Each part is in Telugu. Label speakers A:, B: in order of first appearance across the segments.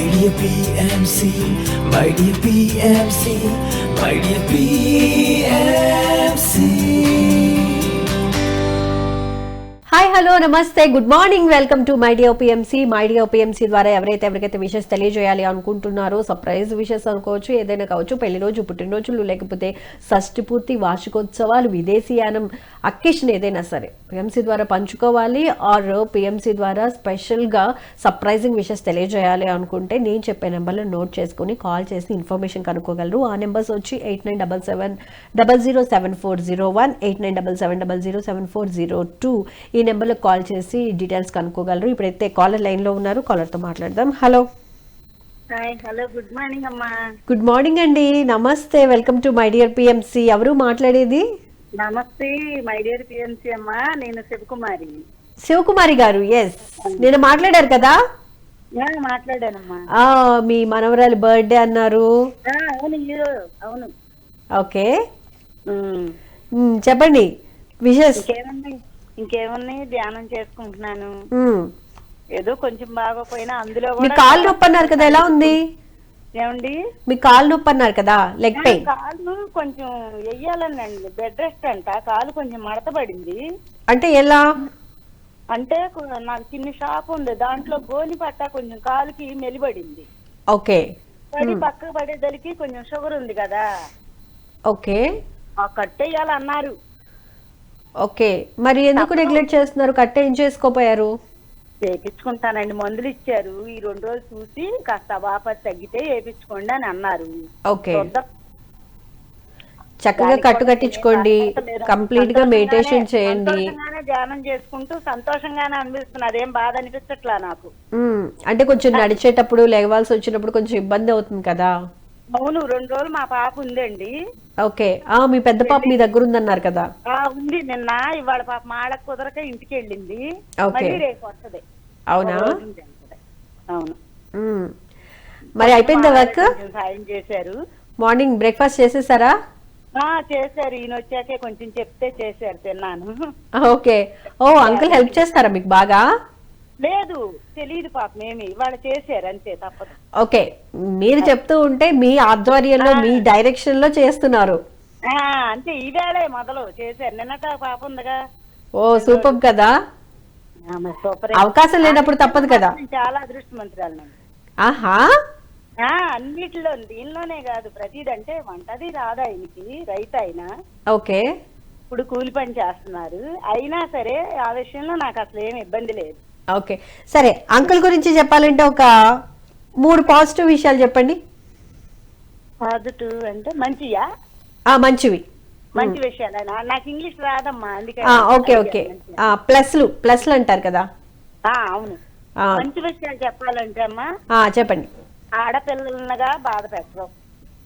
A: My dear PMC, my dear PMC, my dear PMC.
B: Hi hello నమస్తే good morning welcome to my dear PMC my dear PMC ద్వారా ఎవరైతే ఎవరికైతే విషెస్ తెలియజేయాలి అనుకుంటున్నారో సర్ప్రైజ్ విషెస్ అనుకోవచ్చు ఏదైనా కావచ్చు పెళ్ళి రోజు పుట్టినరోజులు లేకపోతే షష్టి పూర్తి వార్షికోత్సవాలు విదేశీయానం అకేషన్ ఏదైనా సరే పిఎంసీ ద్వారా పంచుకోవాలి ఆర్ పిఎంసీ ద్వారా స్పెషల్గా సర్ప్రైజింగ్ విషెస్ తెలియజేయాలి అనుకుంటే నేను చెప్పే నెంబర్లో నోట్ చేసుకుని కాల్ చేసి ఇన్ఫర్మేషన్ కనుక్కోగలరు. ఆ నెంబర్స్ వచ్చి eight nine double seven double zero seven four zero one eight nine double seven double zero seven four zero two ఈ నెంబర్లో కాల్ చేసి డీటెయిల్స్ కనుక్కోగలరు. ఇప్పుడైతే కాలర్ లైన్లో ఉన్నారు కాలర్తో మాట్లాడదాం. హలో
C: హలో గుడ్ మార్నింగ్ అమ్మా.
B: గుడ్ మార్నింగ్ అండి. నమస్తే welcome to my dear PMC ఎవరు మాట్లాడేది?
C: నమస్తే మై డియర్ పిఎంసి అమ్మా నేను శివకుమారి.
B: శివకుమారి గారు ఎస్ నేను మాట్లాడారు కదా?
C: మాట్లాడానమ్మా.
B: ఆ, మీ మనవరాలి బర్త్డే అన్నారు.
C: అవును అవును.
B: ఓకే. చెప్పండి. విషెస్
C: ఇంకేమున్నాయి ఇంకేమున్నాయి ధ్యానం చేసుకుంటున్నాను. ఏదో కొంచెం బాగోపోయినా అందులో
B: కాలు నొప్పి అన్నారు కదా ఎలా ఉంది?
C: ఏమండి?
B: మీ కాలు నొప్పి అన్నారు కదా లెగ్ పెయిన్
C: కాలు కొంచెం వెయ్యాలనండి బెడ్ రెస్ట్ అంట. కాలు కొంచెం మడత పడింది.
B: అంటే ఎలా?
C: అంటే నాకు చిన్న షాప్ ఉంది. దాంట్లో గోని పట్ట కొంచెం కాలుకి మెలిపడింది.
B: ఓకే.
C: పడి పక్కకు పడేదలికి కొంచెం షుగర్ ఉంది కదా.
B: ఓకే.
C: ఆ కట్టేయాలన్నారు
B: ఓకే. మరి ఎందుకు నెగ్లెక్ట్ చేస్తున్నారు? కట్ ఏం చేసుకోపోయారు?
C: చేపించుకుంటానండి. మందులు ఇచ్చారు. ఈ రెండు రోజులు చూసి కాస్త వాపస్ తగ్గితే వేపించుకోండి అని అన్నారు.
B: ఓకే.
C: చూద్దాం.
B: చక్కగా కట్టు
C: కూడా
B: కట్టించుకోండి. కంప్లీట్గా మెడిటేషన్ చేయండి.
C: సంతోషంగానే ధ్యానం చేసుకుంటూ సంతోషంగానే అనిపిస్తుంది. అదేం బాధ అనిపించట్లా నాకు.
B: అంటే కొంచెం నడిచేటప్పుడు లేవాల్సి వచ్చినప్పుడు కొంచెం ఇబ్బంది అవుతుంది కదా?
C: అవును రెండు రోజులు మా పాప ఉందండి.
B: ఓకే. ఆ మీ పెద్ద పాప మీ దగ్గర ఉందన్నారు కదా?
C: ఆ ఉంది నిన్న. ఇవాళ పాప మాడకు కుదరక ఇంటికి వెళ్ళింది.
B: ఓకే.
C: మళ్ళీ రేపు వస్తుంది.
B: అవునా.
C: అవును.
B: మ్మ్. మరి అయిపోయిందా వర్క్?
C: కొంచెం సాయం చేశారు.
B: మార్నింగ్ బ్రేక్ఫాస్ట్ చేసేసారా?
C: ఆ చేశారు. ఈయన వచ్చాకే కొంచెం చెప్తే చేశారు తిన్నాను.
B: ఓకే. ఓ అంకుల్ హెల్ప్ చేస్తారా మీకు బాగా?
C: లేదు తెలియదు పాపం ఏమి. ఇవాళ చేశారు అంతే తప్పదు.
B: ఓకే మీరు చెప్తూ ఉంటే మీ ఆధ్వర్యంలో మీ డైరెక్షన్లో చేస్తున్నారు.
C: ఆ అంతే ఈవేళే మొదలు చేశారు. నిన్నట పాప ఉందిగా.
B: ఓ సూపర్ కదా. అవకాశం లేనప్పుడు తప్పదు కదా.
C: చాలా అదృష్టమంతురాలు
B: ఆహా.
C: ఆ అన్నిటిలో దీనిలోనే కాదు ప్రతిదంటే వంటది రాదు ఆయనకి రైతు అయినా
B: ఓకే.
C: ఇప్పుడు కూలి పని చేస్తున్నారు. అయినా సరే ఆ విషయంలో నాకు అసలు ఏమి ఇబ్బంది లేదు.
B: ఓకే. సరే అంకుల్ గురించి చెప్పాలంటే ఒక మూడు పాజిటివ్ విషయాలు చెప్పండి.
C: పాజిటివ్ అంటే మంచియా?
B: మంచివి.
C: మంచి విషయాలు. నాకు ఇంగ్లీష్ రాదమ్మా అందుకే
B: ఓకే ఓకే. ఆ ప్లస్లు ప్లస్లు అంటారు కదా.
C: ఆ, అవును. మంచి విషయాలు చెప్పాలంటే అమ్మా
B: చెప్పండి.
C: ఆడపిల్లలనగా బాధ పెట్టరు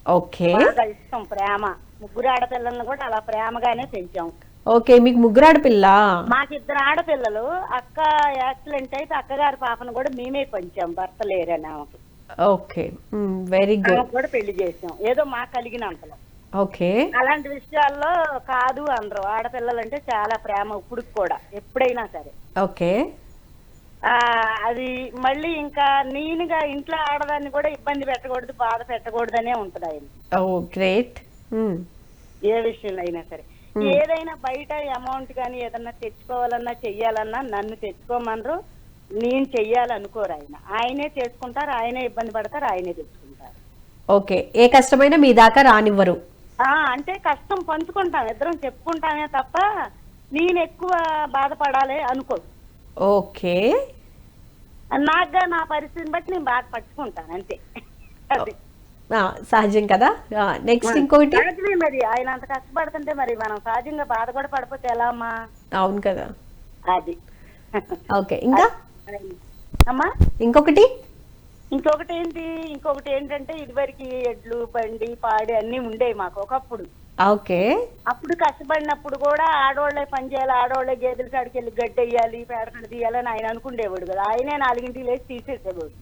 B: ఓకే.
C: ఇష్టం ప్రేమ. ముగ్గురు ఆడపిల్లలను కూడా అలా ప్రేమగానే పెంచాం.
B: ఓకే మీకు ముగ్గురాడు పిల్ల
C: మాకిద్దరు ఆడపిల్లలు. అక్క యాక్సిడెంట్ అయితే అక్కగారి పాపను కూడా మేమే పెంచాం భర్త లేరని ఆమెకి.
B: Okay very good.
C: కూడా పెళ్ళి చేసాం. ఏదో మాకు కలిగినంతలో
B: ఓకే.
C: అలాంటి విషయాల్లో కాదు అనరు ఆడపిల్లలంటే చాలా ప్రేమ ఇప్పుడు కూడా ఎప్పుడైనా సరే.
B: ఓకే.
C: అది మళ్ళీ ఇంకా నేనుగా ఇంట్లో ఆడదాన్ని కూడా ఇబ్బంది పెట్టకూడదు బాధ పెట్టకూడదనే ఉంటది ఆయన
B: ఓ గ్రేట్.
C: ఏ విషయంలో అయినా సరే. ఏదైనా బయట అమౌంట్ కానీ ఏదన్నా తెచ్చుకోవాలన్నా చెయ్యాలన్నా నన్ను తెచ్చుకోమనరు. నేను చెయ్యాలనుకోరు ఆయన. ఆయనే చేసుకుంటారు ఆయనే ఇబ్బంది పడతారు ఆయనే తెచ్చుకుంటారు.
B: ఓకే. ఏ కష్టమైనా మీ దాకా రానివ్వరు.
C: ఆ అంటే కష్టం పంచుకుంటాం. ఇద్దరం చెప్పుకుంటామే తప్ప నేను ఎక్కువ బాధపడాలి అనుకో
B: ఓకే.
C: నాకుగా నా పరిస్థితిని బట్టి నేను బాధ పట్టుకుంటాను అంతే
B: సహజం కదా? నెక్స్ట్
C: సహజమే మరి. ఆయన అంత కష్టపడుతుంటే మరి మనం సహజంగా బాధ కూడా పడిపోతే ఎలా అమ్మా
B: అవును కదా.
C: అది.
B: ఓకే ఇంకా?
C: అమ్మా?
B: ఇంకొకటి?
C: ఇంకొకటి ఏంటి? ఇంకొకటి ఏంటంటే ఇదివరకు ఎడ్లు బండి పాడి అన్ని ఉండేవి మాకు ఒకప్పుడు.
B: ఓకే.
C: అప్పుడు కష్టపడినప్పుడు కూడా ఆడోళ్ళే పని చేయాలి ఆడోళ్ళే గేదెల కాడికి వెళ్ళి గడ్డి వేయాలి పేడకడ తీయాలని ఆయన అనుకుండేవాడు కదా. ఆయనే నాలుగింటికి లేచి తీసేసేవాడు.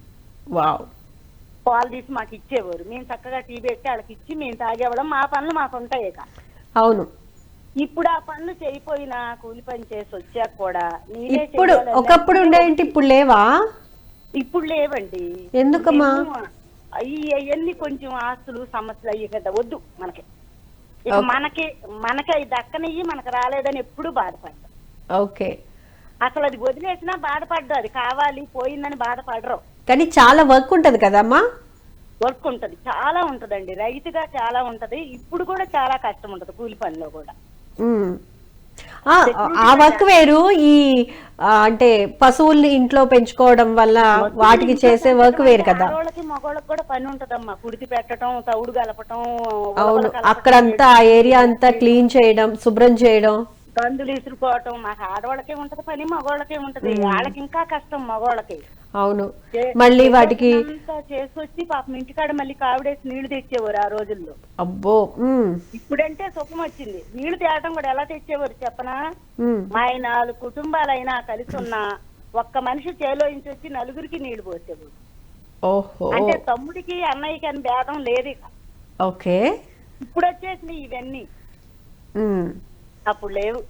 B: వావ్.
C: పాలు తీసి మాకు ఇచ్చేవారు. మేము చక్కగా టీ పెట్టి వాళ్ళకి ఇచ్చి మేము తాగేవాళ్ళం. మా పనులు మాకు ఉంటాయి
B: అవును.
C: ఇప్పుడు ఆ పనులు చేయిపోయినా కూలి పని చేసి వచ్చాక కూడా
B: ఇప్పుడు ఒకప్పుడు ఉండేంటి ఇప్పుడు లేవా?
C: ఇప్పుడు లేవండి.
B: ఎందుకమ్మా?
C: అవి అవన్నీ కొంచెం ఆస్తులు సమస్యలు అయ్యి కదా. వద్దు మనకి. మనకి మనకి అవి దక్కనయ్యి మనకు రాలేదని ఎప్పుడు బాధపడ్డాం
B: ఓకే.
C: అసలు అది వదిలేసినా బాధపడ్డా అది కావాలి పోయిందని బాధపడరు.
B: కానీ చాలా వర్క్ ఉంటది కదమ్మా?
C: వర్క్ ఉంటది. చాలా ఉంటదండి. రైతుగా చాలా ఉంటది. ఇప్పుడు కూడా చాలా కష్టం ఉంటది కూలి పనిలో కూడా.
B: ఆ, వర్క్ వేరు. ఈ అంటే పశువుల్ని ఇంట్లో పెంచుకోవడం వల్ల వాటికి చేసే వర్క్ వేరు కదా.
C: మగవాళ్ళకి కూడా పని ఉంటదమ్మా. కుడితి పెట్టడం తౌడు కలపటం
B: అవును. అక్కడంతా ఆ ఏరియా అంతా క్లీన్ చేయడం శుభ్రం చేయడం.
C: కందులు ఇసురుకోవటం మాకు ఆడవాళ్ళకే ఉంటది పని మగవాళ్ళకే ఉంటది. వాళ్ళకి ఇంకా కష్టం మగవాళ్ళకి.
B: అవును. మళ్ళీ వాటికి
C: అంతా చేసుకొచ్చి పాపం ఇంటికాడ మళ్ళీ కావిడేసి నీళ్ళు తెచ్చేవారు ఆ రోజుల్లో.
B: అబ్బో
C: ఇప్పుడంటే సుఖం వచ్చింది. నీళ్ళు తేవటం కూడా ఎలా తెచ్చేవారు చెప్పనా. మా నాలుగు కుటుంబాలైనా కలిసి ఉన్న ఒక్క మనిషి చేలో ఇంచి వచ్చి నలుగురికి నీళ్ళు పోసేవారు.
B: ఓహో.
C: అంటే తమ్ముడికి అన్నయ్యకి అని భేదం లేదు ఇక.
B: ఓకే.
C: ఇప్పుడు వచ్చేసినాయి ఇవన్నీ. అప్పుడు లేవు.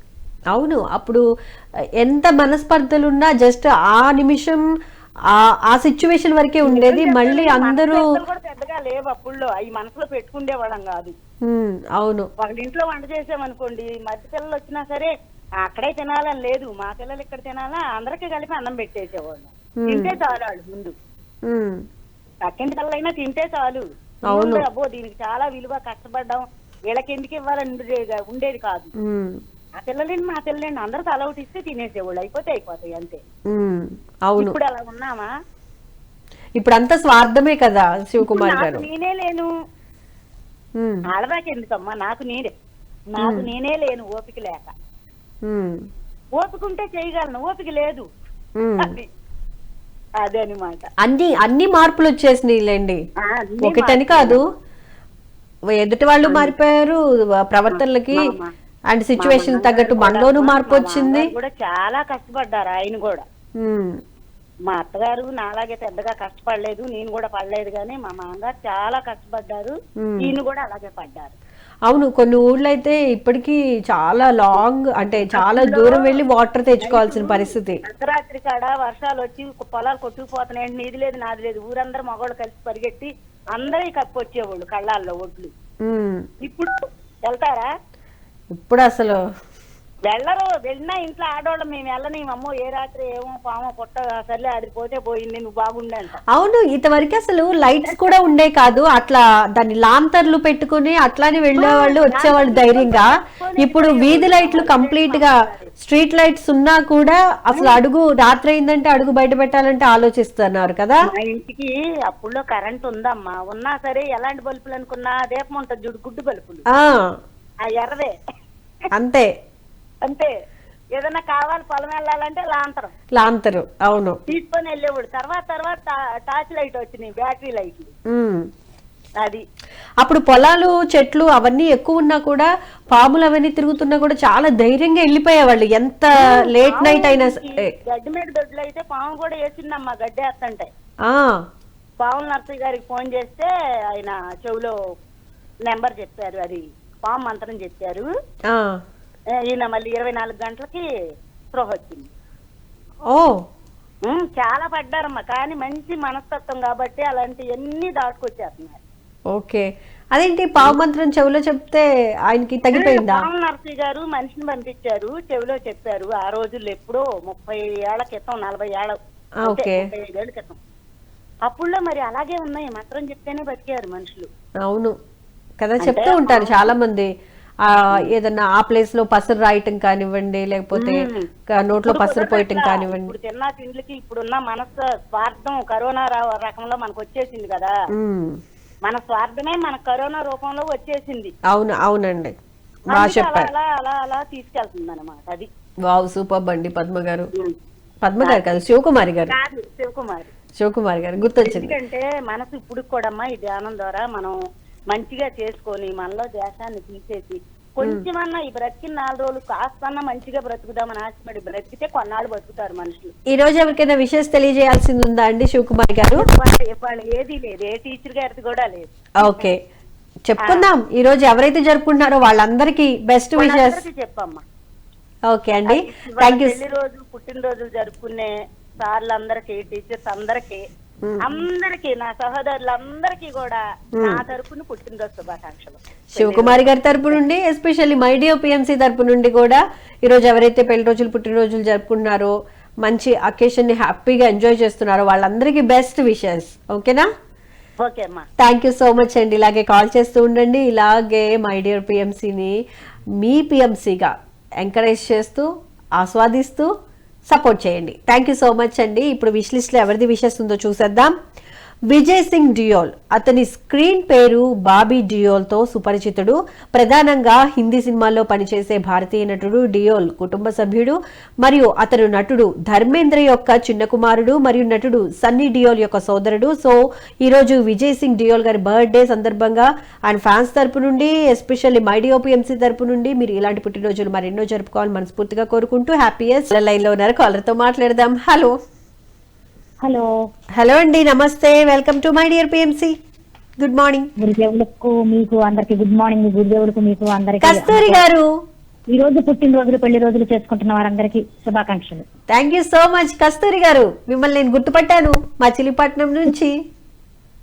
B: అవును అప్పుడు ఎంత మనస్పర్ధలున్నా జస్ట్ ఆ నిమిషం ఆ సిచ్యువేషన్ వరకే ఉండేది. మళ్ళీ అందరూ
C: పెద్దగా లేవు అప్పుడులో అవి మనసులో పెట్టుకుండే వాళ్ళం కాదు
B: అవును.
C: ఒకళ్ళ ఇంట్లో వంట చేసామనుకోండి మధ్య పిల్లలు వచ్చినా సరే అక్కడే తినాలని లేదు. మా పిల్లలు ఇక్కడ తినాలా? అందరికీ కలిపి అన్నం పెట్టేసేవాళ్ళు. తింటే చాలు వాళ్ళు ముందు. పక్కింటి పిల్లలైనా తింటే చాలు. అబ్బో దీనికి చాలా విలువ కష్టపడ్డాం. వీళ్ళకి ఎందుకు ఇవ్వాలని ఉండేది- కాదు. ఆ పిల్లలేండి మా పిల్లలేండి. అందరూ తల ఒకటి ఇస్తే తినేసేవాళ్ళు. అయిపోతే అయిపోతాయి అంతే.
B: అవును.
C: ఇప్పుడు అలా ఉన్నామా
B: ఇప్పుడు అంతా స్వార్థమే కదా శివకుమార్ గారు.
C: నేనే లేను. ఆడదాకా ఎందుకమ్మా? నాకు నేనే. నాకు నేనే లేను ఓపిక లేక.
B: ఉమ్,
C: ఓపిక ఉంటే చేయగలను. ఓపిక లేదు. అది. అనమాట
B: అన్ని అన్ని మార్పులు వచ్చేసినాయిలేండి ఒకటని కాదు. ఎదుటి వాళ్ళు మారిపోయారు ప్రవర్తనలకి అండ్ సిచ్యువేషన్ తగ్గట్టు మనలోనూ మార్పు వచ్చింది.
C: కూడా చాలా కష్టపడ్డారు ఆయన కూడా. మా అత్తగారు నాలాగే పెద్దగా కష్టపడలేదు నేను కూడా పడలేదు కానీ మా మామగారు చాలా కష్టపడ్డారు. ఈయన కూడా అలాగే పడ్డారు.
B: అవును కొన్ని ఊళ్ళో అయితే ఇప్పటికీ చాలా లాంగ్ అంటే చాలా దూరం వెళ్ళి వాటర్ తెచ్చుకోవాల్సిన పరిస్థితి.
C: అర్ధరాత్రి కాడ వర్షాలు వచ్చి పొలాలు కొట్టుకుపోతున్నాయండి నీది లేదు నాది లేదు ఊరందరూ మగవాళ్ళు కలిసి పరిగెట్టి అందరూ కప్పు వచ్చేవాళ్ళు కళ్ళాల్లో ఒడ్లు. ఇప్పుడు వెళ్తారా?
B: ఇప్పుడు అసలు
C: వెళ్ళరు వెళ్ళినా ఇంట్లో ఆడవాళ్ళు మేము వెళ్ళని అమ్మో ఏ రాత్రి ఏమో పామో పుట్ట సర్లే అది పోతే పోయింది నువ్వు బాగుండే
B: అవును ఇంతవరకు అసలు లైట్స్ కూడా ఉండే కాదు. అట్లా దాన్ని లాంతర్లు పెట్టుకుని అట్లానే వెళ్ళేవాళ్ళు వచ్చేవాళ్ళు ధైర్యంగా. ఇప్పుడు వీధి లైట్లు కంప్లీట్గా స్ట్రీట్ లైట్స్ ఉన్నా కూడా అసలు అడుగు రాత్రి అయిందంటే అడుగు బయట పెట్టాలంటే ఆలోచిస్తున్నారు కదా?
C: మా ఇంటికి అప్పుడులో కరెంట్ ఉందమ్మా. ఉన్నా సరే ఎలాంటి బల్బులు అనుకున్నా దీపం ఉంటుంది చూడు గుడ్డు బల్బులు.
B: ఆ.
C: ఆ ఎర్రవే
B: అంతే.
C: అంతే ఏదైనా కావాలి పొలం వెళ్ళాలంటే లాంతరం.
B: లాంతరు అవును.
C: తీసుకొని వెళ్ళేవాడు. తర్వాత తర్వాత టార్చ్ లైట్ వచ్చినాయి బ్యాటరీ లైట్లు. అది.
B: అప్పుడు పొలాలు చెట్లు అవన్నీ ఎక్కువ ఉన్నా కూడా పాములు అవన్నీ తిరుగుతున్నా కూడా చాలా ధైర్యంగా వెళ్ళిపోయేవాళ్ళు. ఎంత లేట్ నైట్ అయినా
C: గడ్డి మీద దొడ్లు అయితే పాము కూడా వేసిందమ్మా గడ్డి వేస్తంటే.
B: ఆ.
C: పాముల నర్సయ్య గారికి ఫోన్ చేస్తే ఆయన చెవిలో నెంబర్ చెప్పారు అది పాము మంత్రం చెప్పారు. ఈయన మళ్ళీ ఇరవై నాలుగు గంటలకి స్పృహ వచ్చింది.
B: ఓ.
C: చాలా పడ్డారమ్మా కానీ మంచి మనస్తత్వం కాబట్టి అలాంటివన్నీ దాటుకొచ్చేస్తున్నారు
B: ఓకే. అదేంటి పావు మంత్రం చెవిలో చెప్తే ఆయనకి తగ్గిపోయిందా?
C: నర్సయ్య గారు మనిషిని పంపించారు చెవిలో చెప్పారు ఆ రోజుల్లో ఎప్పుడో ముప్పై ఏళ్ళ క్రితం నలభై ఏళ్ళ ఐదేళ్ళ క్రితం. అప్పుడులో మరి అలాగే ఉన్నాయి మంత్రం చెప్తేనే బతికారు మనుషులు.
B: అవును. కదా చెప్తూ ఉంటారు చాలా మంది ఏదన్నా ఆ ప్లేస్లో పసరు రాయటం కానివ్వండి లేకపోతే నోట్లో పసరు పోయటం కానివ్వండి.
C: ఇప్పుడు తిన్న తిండ్లకి ఇప్పుడున్న మనసు స్వార్థం కరోనా రకంలో మనకు వచ్చేసింది కదా. మన స్వార్థమే మన కరోనా రూపంలో వచ్చేసింది.
B: అవును అవునండి. బాగా
C: అలా
B: చెప్పారు.
C: అలా అలా అలా తీసుకెళ్తుంది అనమాట అది.
B: వావ్ సూపర్ బండి పద్మ గారు. పద్మ గారు కాదు శివకుమారి గారు.
C: కాదు శివకుమారి.
B: శివకుమారి గారు గుర్తొచ్చింది.
C: ఎందుకంటే మనసు ఇప్పుడు కూడా ఈ ధ్యానం ద్వారా మనం మంచిగా చేసుకొని మనలో దేశాన్ని తీసేసి కొంచెమన్నా ఈ బ్రతికిన నాలుగు రోజులు కాస్తన్నా మంచిగా బ్రతుకుదామని ఆశపడి బ్రతికితే కొన్నాళ్ళు బతుకుతారు మనుషులు.
B: ఈ రోజు ఎవరికైనా విషయం తెలియజేయాల్సింది ఉందా అండి శివకుమారి గారు?
C: ఇవాళ ఏది లేదు. ఏ టీచర్ గారిది కూడా లేదు.
B: ఓకే. చెప్పుకుందాం. ఈ రోజు ఎవరైతే జరుపుకుంటున్నారో వాళ్ళందరికీ బెస్ట్ విషెస్.
C: అందరికీ చెప్పమ్మా.
B: ఓకే అండి. థ్యాంక్ యూ
C: రోజు పుట్టినరోజులు జరుపుకునే సార్లందరికీ టీచర్స్ అందరికీ అందరికీ నా సహోదరులందరికీ కూడా నా తరపున పుట్టినరోజు శుభాకాంక్షలు.
B: శివకుమారి గారి తరపు నుండి ఎస్పెషల్లీ మైడియో పిఎంసీ తరపు నుండి కూడా ఈరోజు ఎవరైతే పెళ్ళి రోజులు పుట్టినరోజులు జరుపుకుంటున్నారో మంచి అకేషన్ని హ్యాపీగా ఎంజాయ్ చేస్తున్నారో వాళ్ళందరికీ బెస్ట్ విషెస్. ఓకేనా? థ్యాంక్ యూ సో మచ్ అండి. ఇలాగే కాల్ చేస్తూ ఉండండి. ఇలాగే మై డియర్ పిఎంసీని మీ పిఎంసీగా ఎంకరేజ్ చేస్తూ ఆస్వాదిస్తూ సపోర్ట్ చేయండి. థ్యాంక్ యూ సో మచ్ అండి. ఇప్పుడు విష్ లిస్ట్లో ఎవరిది విషెస్ ఉందో చూసేద్దాం. విజయ్ సింగ్ డియోల్. అతని స్క్రీన్ పేరు బాబీ డియోల్తో సుపరిచితుడు. ప్రధానంగా హిందీ సినిమాల్లో పనిచేసే భారతీయ నటుడు డియోల్ కుటుంబ సభ్యుడు మరియు అతను నటుడు ధర్మేంద్ర యొక్క చిన్న కుమారుడు మరియు నటుడు సన్నీ డియోల్ యొక్క సోదరుడు. సో ఈరోజు విజయ్ సింగ్ డియోల్ గారి బర్త్డే సందర్భంగా అండ్ ఫ్యాన్స్ తరపు నుండి ఎస్పెషల్లీ మైడియోపిఎంసీ తరపు నుండి మీరు ఇలాంటి పుట్టినరోజులు మరెన్నో జరుపుకోవాలని మనస్ఫూర్తిగా కోరుకుంటూ హ్యాపీయెస్ట్ లైన్లో ఉన్నారు. కాలర్తో మాట్లాడదాం. హలో.
D: హలో.
B: హలో అండి నమస్తే. Welcome to my dear PMC. Good morning.
D: గురుదేవులకు మీకు అందరికి గుడ్ మార్నింగ్. గురుదేవులకు మీకు అందరికి
B: కస్తూరి గారు.
D: ఈ రోజు పుట్టినరోజులు పెళ్ళి రోజులు చేసుకుంటున్న వారందరికీ శుభాకాంక్షలు.
B: Thank you so much Kasturi గారు. మిమ్మల్ని నేను గుర్తుపట్టాను. మచిలీపట్నం నుంచి.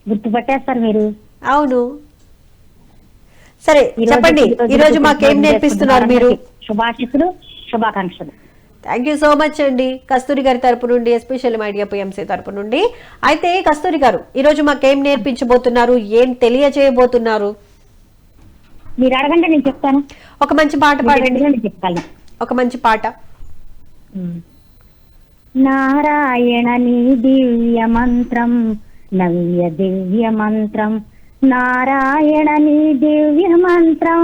D: గుర్తుపట్టేస్తారు మీరు.
B: అవును. సరే చెప్పండి. ఈ రోజు మాకేం నేర్పిస్తున్నారు మీరు?
D: శుభాశిస్సులు శుభాకాంక్షలు.
B: థ్యాంక్ యూ సో మచ్ అండి. కస్తూరి గారి తరపు నుండి ఎస్పెషల్ మైడియా పిఎంసీ తరపు నుండి. అయితే కస్తూరి గారు ఈ రోజు మాకేం నేర్పించబోతున్నారు? ఏం తెలియజేయబోతున్నారు?
D: మీరు అడగండి నేను చెప్తాను.
B: ఒక మంచి పాట పాడండి.
D: చెప్తాను
B: ఒక మంచి పాట.
D: నారాయణ నీ దివ్య మంత్రం నవ్య దివ్య మంత్రం. నారాయణ నీ దివ్య మంత్రం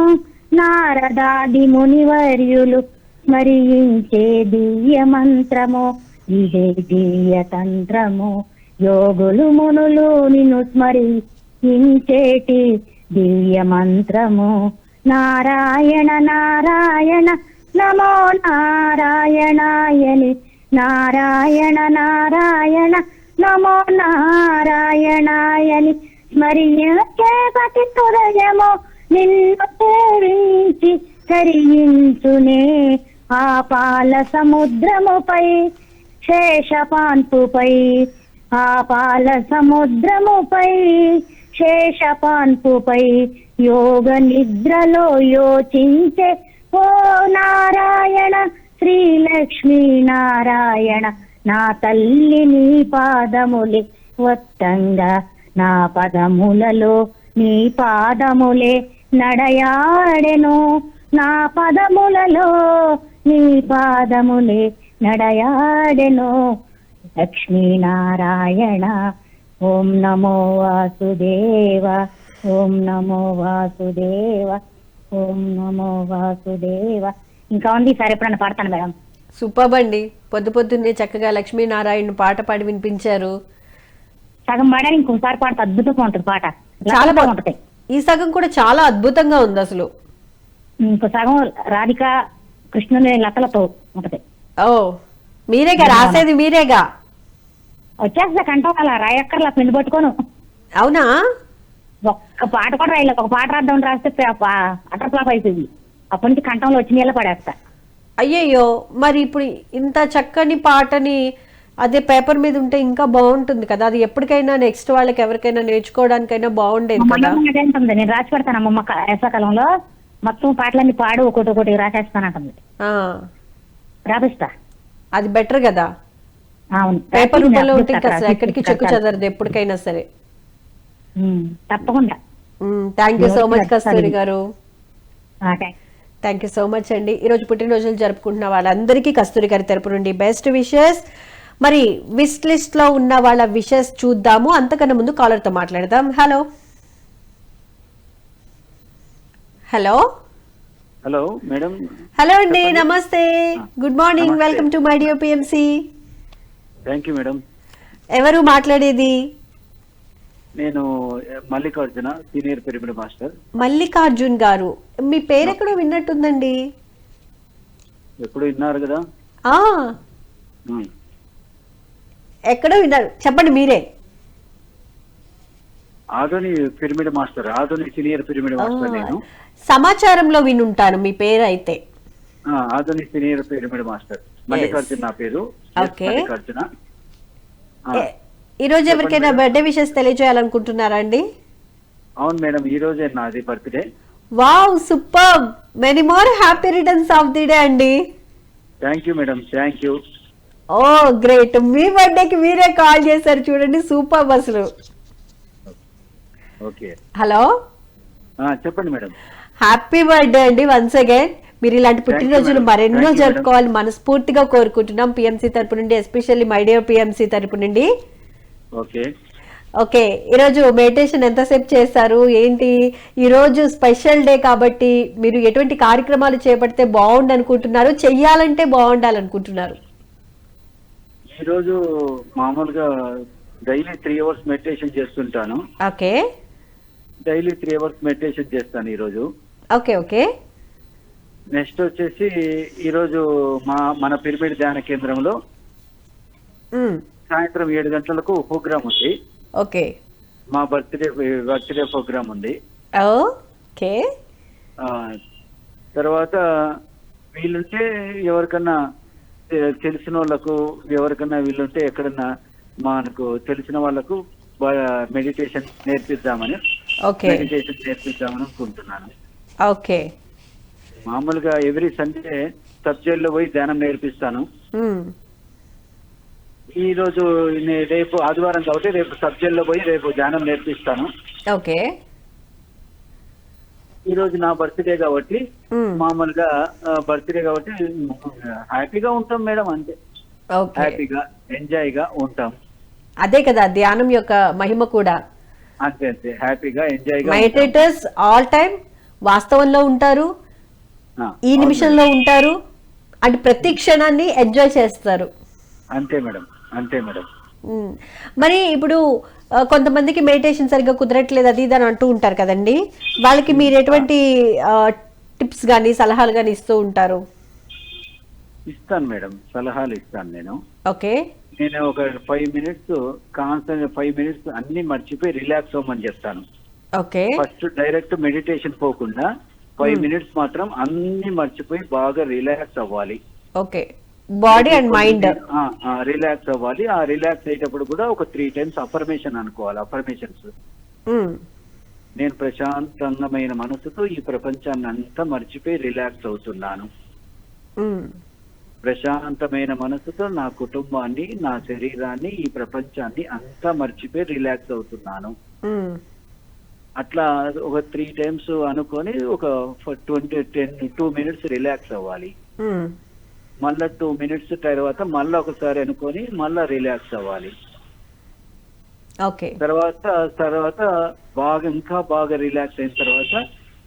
D: నారదాది మునివర్యులు స్మరించే దివ్య మంత్రము ఇదే దివ్య తంత్రము. యోగులు మునులు నిన్ను స్మరించేటి దివ్య మంత్రము. నారాయణ నారాయణ నమో నారాయణాయని. నారాయణ నారాయణ నమో నారాయణాయని. స్మరించే పతి హృదయము నిన్ను సేవించి కరియించునే ఆ సముద్రముపై శేషపాన్పుపై ఆ పాల సముద్రముపై శేషపాన్పుపై యోగ నిద్రలో యోచించే ఓ నారాయణ శ్రీలక్ష్మీ నారాయణ నా తల్లి నీ పాదములే వత్తంగా నా పదములలో నీ పాదములే నడయాడెను నా పదములలో నీ పాదములే నడయాడెను. లక్ష్మీనారాయణ ఓం నమో వాసుదేవ ఓం నమో వాసుదేవ ఓం నమో వాసుదేవ. ఇంకా ఉంది సార్ ఎప్పుడన్నా పాడతాను మేడం?
B: సూపర్ అండి. పొద్దు పొద్దున్నే చక్కగా లక్ష్మీనారాయణ పాట పాడి వినిపించారు.
D: సగం పాడాలి ఇంకోసారి పాడితే అద్భుతంగా ఉంటుంది పాట.
B: చాలా
D: ఉంటుంది.
B: ఈ సగం కూడా చాలా అద్భుతంగా ఉంది అసలు.
D: ఇంకో సగం రాధిక కృష్ణుని లతలతో ఉంటది.
B: ఓ మీరేగా? రాసేది మీరేగా?
D: వచ్చేస్తా కంటం అలా రాయక్కర్లా పిండి పట్టుకోను.
B: అవునా?
D: ఒక్క పాట కూడా రాయలేదు. ఒక పాట రాద్దాం రాస్తే అటర్ ఫ్లాప్ అయిపోయింది. అప్పటి నుంచి కంఠంలో వచ్చి నీళ్ళ పడేస్తా.
B: అయ్యయ్యో మరి ఇప్పుడు ఇంత చక్కని పాటని అదే పేపర్ మీద ఉంటే ఇంకా బాగుంటుంది కదా? అది ఎప్పటికైనా నెక్స్ట్ వాళ్ళకి ఎవరికైనా నేర్చుకోవడానికైనా బాగుండేది కదా?
D: నేను రాసి పెడతాను అమ్మమ్మ వేసవకాలంలో. మొత్తం పాటలన్నీ పాడు ఒకటి ఒకటి రాసేస్తానంటుంది. రాపిస్తా.
B: అది బెటర్ కదా? పేపర్ రూపంలో ఉంటే అసలు ఎక్కడికి చెక్కు. చెదరదు ఎప్పటికైనా సరే.
D: తప్పకుండా.
B: Thank you so much Kasturi? గారు. థ్యాంక్ యూ సో మచ్ అండి. ఈరోజు పుట్టినరోజులు జరుపుకుంటున్న వాళ్ళందరికీ కస్తూరి గారి తరపు నుండి బెస్ట్ విషెస్ మరి విష్ లిస్ట్లో ఉన్న వాళ్ళ విషెస్ చూద్దాము. అంతకన్నా ముందు కాలర్తో మాట్లాడదాం. Hello hello?
E: Hello madam.
B: Hello అండి నమస్తే. Good morning welcome to my dear PMC
E: thank you madam.
B: ఎవరు మాట్లాడేది?
E: నేను Mallikarjuna senior pyramid master.
B: Mallikarjun గారు. మీ పేరు ఎక్కడో విన్నట్టుందండి.
E: ఎప్పుడు విన్నారు కదా.
B: ఎక్కడో విన్నారు. చెప్పండి మీరే.
E: ఆధుని పిరమిడ్ మాస్టర్ ఆధుని సీనియర్ పిరమిడ్ మాస్టర్ నేను.
B: సమాచారంలో వినుంటాను మీ పేరు అయితే
E: ఆధుని సీనియర్ పిరమిడ్ మాస్టర్. మల్లికార్జున నా పేరు. మల్లికార్జున.
B: ఈ రోజు ఎవరికైనా బర్త్డే విషెస్ తెలియజేయాలనుకుంటున్నారా అండి?
E: అవును మేడం ఈ రోజే నాది birthday.
B: Wow super. Many more happy returns of the day అండి.
E: Thank you madam thank you.
B: Oh great. మీ బర్త్డేకి మీరే కాల్ చేశారు చూడండి సూపర్ అసలు. హలో?
E: చెప్పండి మేడం.
B: హ్యాపీ బర్త్డే అండి వన్స్ అగైన్. మీరు ఇలాంటి పుట్టినరోజులు. మరెన్నో. జరుపుకోవాలి మనస్ఫూర్తిగా కోరుకుంటున్నాం పిఎంసీ తరపు నుండి ఎస్పెషల్లీ మై డియర్ పిఎంసీ తరపు నుండి.
E: ఓకే.
B: ఓకే ఈరోజు మెడిటేషన్ ఎంతసేపు చేస్తారు ఏంటి? ఈరోజు స్పెషల్ డే కాబట్టి మీరు ఎటువంటి కార్యక్రమాలు చేపడితే బాగుండు అనుకుంటున్నారు చెయ్యాలంటే బాగుండాలనుకుంటున్నారు.
E: ఈరోజు మామూలుగా డైలీ త్రీ అవర్స్ మెడిటేషన్ చేస్తుంటాను.
B: Okay.
E: Daily three hours meditation చేస్తాను ఈరోజు.
B: Okay okay.
E: నెక్స్ట్ వచ్చేసి ఈరోజు మా మన పిరమిడ్ ధ్యాన కేంద్రంలో సాయంత్రం ఏడు గంటలకు ప్రోగ్రామ్ ఉంది.
B: ఓకే.
E: మా బర్త్డే బర్త్డే ప్రోగ్రామ్ ఉంది.
B: ఓకే.
E: ఆ, తర్వాత వీలుంటే ఎవరికన్నా తెలిసిన వాళ్ళకు ఎవరికన్నా వీలుంటే ఎక్కడన్నా మనకు తెలిసిన వాళ్ళకు మెడిటేషన్ నేర్పిద్దామని మెడిటేషన్ నేర్పిద్దామని అనుకుంటున్నాను.
B: ఓకే.
E: మామూలుగా ఎవ్రీ సండే సబ్జెక్ట్లో పోయి ధ్యానం నేర్పిస్తాను. ఈ రోజు రేపు ఆదివారం కాబట్టి రేపు సబ్జెక్ట్లో పోయి రేపు ధ్యానం నేర్పిస్తాను.
B: ఓకే.
E: ఈ రోజు నా బర్త్డే కాబట్టి మామూలుగా బర్త్డే కాబట్టి హ్యాపీగా ఉంటాం మేడం అంతే. హ్యాపీగా ఎంజాయ్గా ఉంటాం.
B: అదే కదా ధ్యానం యొక్క మహిమ కూడా.
E: అంతే అంతే. హ్యాపీగా ఎంజాయ్.
B: మెడిటేటర్స్ ఆల్ టైమ్ వాస్తవంలో ఉంటారు ఈ నిమిషంలో ఉంటారు అంటే ప్రతి క్షణాన్ని ఎంజాయ్ చేస్తారు.
E: అంతే మేడం అంతే మేడం.
B: మరి ఇప్పుడు కొంతమందికి మెడిటేషన్ సరిగ్గా కుదరట్లేదు అది ఇది అని అంటూ ఉంటారు కదండి. వాళ్ళకి మీరు ఎటువంటి టిప్స్ కానీ సలహాలు కానీ ఇస్తూ ఉంటారు?
E: ఇస్తాను మేడం సలహాలు ఇస్తాను నేను.
B: ఓకే.
E: నేను ఒక five minutes constant five minutes అన్ని మర్చిపోయి రిలాక్స్ అవ్వమని చెప్తాను.
B: ఓకే.
E: ఫస్ట్ డైరెక్ట్ మెడిటేషన్ పోకుండా ఫైవ్ మినిట్స్ మాత్రం అన్ని మర్చిపోయి బాగా రిలాక్స్ అవ్వాలి.
B: Okay. Body and mind
E: relax అవ్వాలి. ఆ రిలాక్స్ అయ్యేటప్పుడు కూడా ఒక త్రీ టైమ్స్ అఫర్మేషన్ అనుకోవాలి అఫర్మేషన్స్ నేను ప్రశాంతమైన మనసుతో ఈ ప్రపంచాన్ని అంతా మర్చిపోయి రిలాక్స్ అవుతున్నాను. ప్రశాంతమైన మనసుతో నా కుటుంబాన్ని నా శరీరాన్ని ఈ ప్రపంచాన్ని అంతా మర్చిపోయి రిలాక్స్ అవుతున్నాను. అట్లా ఒక త్రీ టైమ్స్ అనుకొని ఒక twenty ten two minutes relax అవ్వాలి. మళ్ళా టూ మినిట్స్ తర్వాత మళ్ళా ఒకసారి అనుకొని మళ్ళా రిలాక్స్ అవ్వాలి.
B: ఓకే.
E: తర్వాత తర్వాత బాగా ఇంకా బాగా రిలాక్స్ అయిన తర్వాత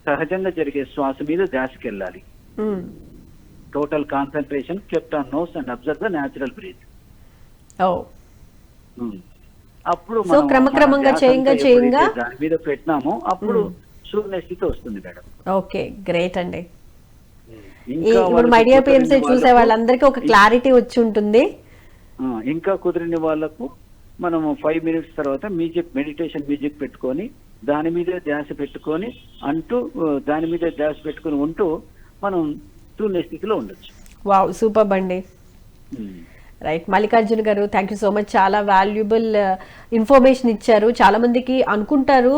E: సహజంగా జరిగే శ్వాస మీద ధ్యాసకెళ్ళాలి. Total concentration kept on nose and observe the natural breath అప్పుడు మనం మన
B: క్రమక్రమంగా చేయంగా చేయంగా
E: దాని మీద పెట్టినామో అప్పుడు శూన్య స్థితి వస్తుంది మేడం.
B: ఓకే గ్రేట్ అండి.
E: ఇంకా
B: ఇప్పుడు మై డియర్ చూసే వాళ్ళందరికీ ఒక క్లారిటీ వచ్చి ఉంటుంది
E: ఇంకా కుదిరిన వాళ్ళకు మనము ఫైవ్ మినిట్స్ తర్వాత మ్యూజిక్ మెడిటేషన్ మ్యూజిక్ పెట్టుకొని దాని మీదే ధ్యాస పెట్టుకొని అంటూ దాని మీదే ధ్యాస పెట్టుకొని ఉంటూ మనం శూన్య స్థితిలో ఉండొచ్చు
B: wow super
E: um.
B: Right Mallikarjuna garu thank you so much చాలా వాల్యుబుల్ ఇన్ఫర్మేషన్ uh, ఇచ్చారు. చాలా మందికి అనుకుంటారు.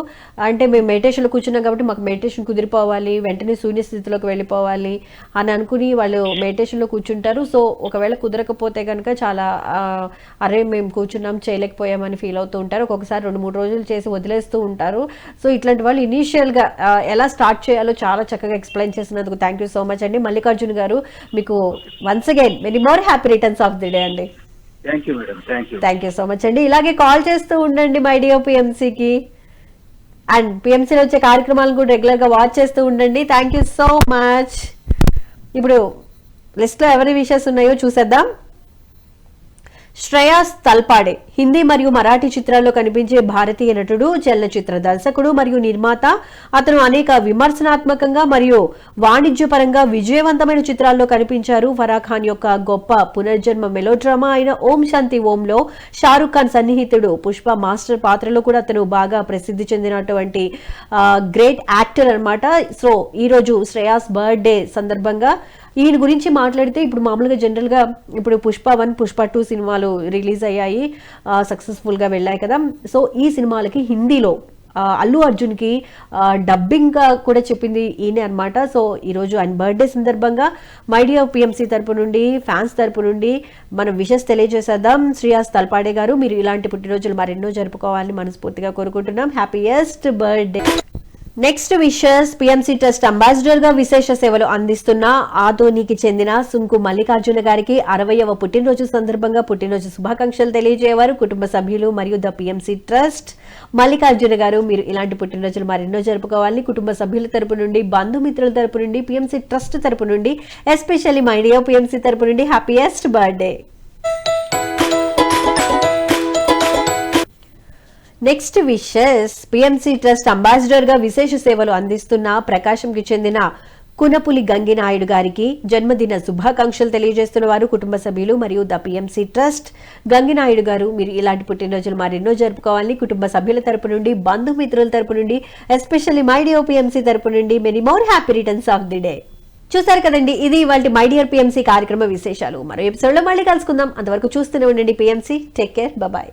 B: అంటే మేము మెడిటేషన్లో కూర్చున్నాం కాబట్టి మాకు మెడిటేషన్ కుదిరిపోవాలి. వెంటనే శూన్యస్థితిలోకి వెళ్ళిపోవాలి అని అనుకుని వాళ్ళు మెడిటేషన్లో కూర్చుంటారు. సో ఒకవేళ కుదరకపోతే కనుక చాలా uh, అరే మేము కూర్చున్నాం చేయలేకపోయామని ఫీల్ అవుతూ ఉంటారు. ఒక్కొక్కసారి రెండు మూడు రోజులు చేసి వదిలేస్తూ ఉంటారు. సో ఇట్లాంటి వాళ్ళు ఇనీషియల్గా uh, ఎలా స్టార్ట్ చేయాలో చాలా చక్కగా ఎక్స్ప్లెయిన్ చేసినందుకు థ్యాంక్ యూ సో మచ్ అండి. మల్లికార్జున గారు మీకు once again many more happy returns of the day అండి
E: థ్యాంక్ యూ
B: సో మచ్ అండి. ఇలాగే కాల్ చేస్తూ ఉండండి మై డియో పిఎంసీకి అండ్ పిఎంసీలో వచ్చే కార్యక్రమాలను కూడా రెగ్యులర్గా వాచ్ చేస్తూ ఉండండి. థ్యాంక్ యూ సో మచ్ ఇప్పుడు లిస్ట్లో ఎవరి విషయస్ ఉన్నాయో చూసేద్దాం. శ్రేయాస్ తల్పాడే. హిందీ మరియు మరాఠీ చిత్రాల్లో కనిపించే భారతీయ నటుడు చలనచిత్ర దర్శకుడు మరియు నిర్మాత. అతను అనేక విమర్శనాత్మకంగా మరియు వాణిజ్యపరంగా విజయవంతమైన చిత్రాల్లో కనిపించారు. ఫరా ఖాన్ యొక్క గొప్ప పునర్జన్మ మెలోడ్రామా అయిన ఓం శాంతి ఓంలో షారుఖ్ ఖాన్ సన్నిహితుడు పుష్ప మాస్టర్ పాత్రలో కూడా అతను బాగా ప్రసిద్ధి చెందినటువంటి గ్రేట్ యాక్టర్ అన్నమాట. సో ఈ రోజు శ్రేయాస్ బర్త్డే సందర్భంగా ఈయన గురించి మాట్లాడితే ఇప్పుడు మామూలుగా జనరల్గా ఇప్పుడు పుష్ప వన్ పుష్ప టూ సినిమాలు రిలీజ్ అయ్యాయి సక్సెస్ఫుల్గా వెళ్ళాయి కదా. సో ఈ సినిమాలకి హిందీలో అల్లు అర్జున్కి డబ్బింగ్ డబ్బింగ్గా కూడా చెప్పింది ఈయనే అనమాట సో ఈరోజు ఆయన బర్త్డే సందర్భంగా మైడియా పిఎంసీ తరపు నుండి ఫ్యాన్స్ తరపు నుండి మనం విషెస్ తెలియజేసేద్దాం. శ్రీయాస్ తల్పాడే గారు మీరు ఇలాంటి పుట్టినరోజులు మరెన్నో జరుపుకోవాలని మనస్ఫూర్తిగా కోరుకుంటున్నాం. Happiest birthday next wishes PMC trust అంబాసిడర్గా విశేష సేవలు అందిస్తున్న ఆదోనికి చెందిన సుంకు మల్లికార్జున గారికి అరవయవ పుట్టినరోజు సందర్భంగా పుట్టినరోజు శుభాకాంక్షలు తెలియజేవారు కుటుంబ సభ్యులు మరియు ద పిఎంసి ట్రస్ట్ మల్లికార్జున గారు మీరు ఇలాంటి పుట్టినరోజులు మరెన్నో జరుపుకోవాలని కుటుంబ సభ్యుల తరపు నుండి బంధుమిత్రుల తరపు నుండి పిఎంసి ట్రస్ట్ తరపు నుండి ఎస్పెషల్లీ మై డియర్ పిఎంసి తరపు నుండి happiest birthday next wishes PMC trust అంబాసిడర్గా విశేష సేవలు అందిస్తున్న ప్రకాశంకి చెందిన కునపులి గంగినాయుడు గారికి జన్మదిన శుభాకాంక్షలు తెలియజేస్తున్న వారు కుటుంబ సభ్యులు మరియు ద పిఎంసి ట్రస్ట్ గంగినాయుడు గారు మీరు ఇలాంటి పుట్టినరోజులు మరెన్నో జరుపుకోవాలని కుటుంబ సభ్యుల తరపు నుండి బంధుమిత్రుల తరపు నుండి ఎస్పెషల్లీ మై డియర్ పిఎంసి తరపు నుండి many more happy returns of the day చూసారు కదండి ఇది ఇవాళ మై డియర్ పిఎంసి కార్యక్రమ విశేషాలు. మరో ఎపిసోడ్లో మళ్ళీ కలుసుకుందాం. అంతవరకు చూస్తూనే ఉండండి PMC take care bye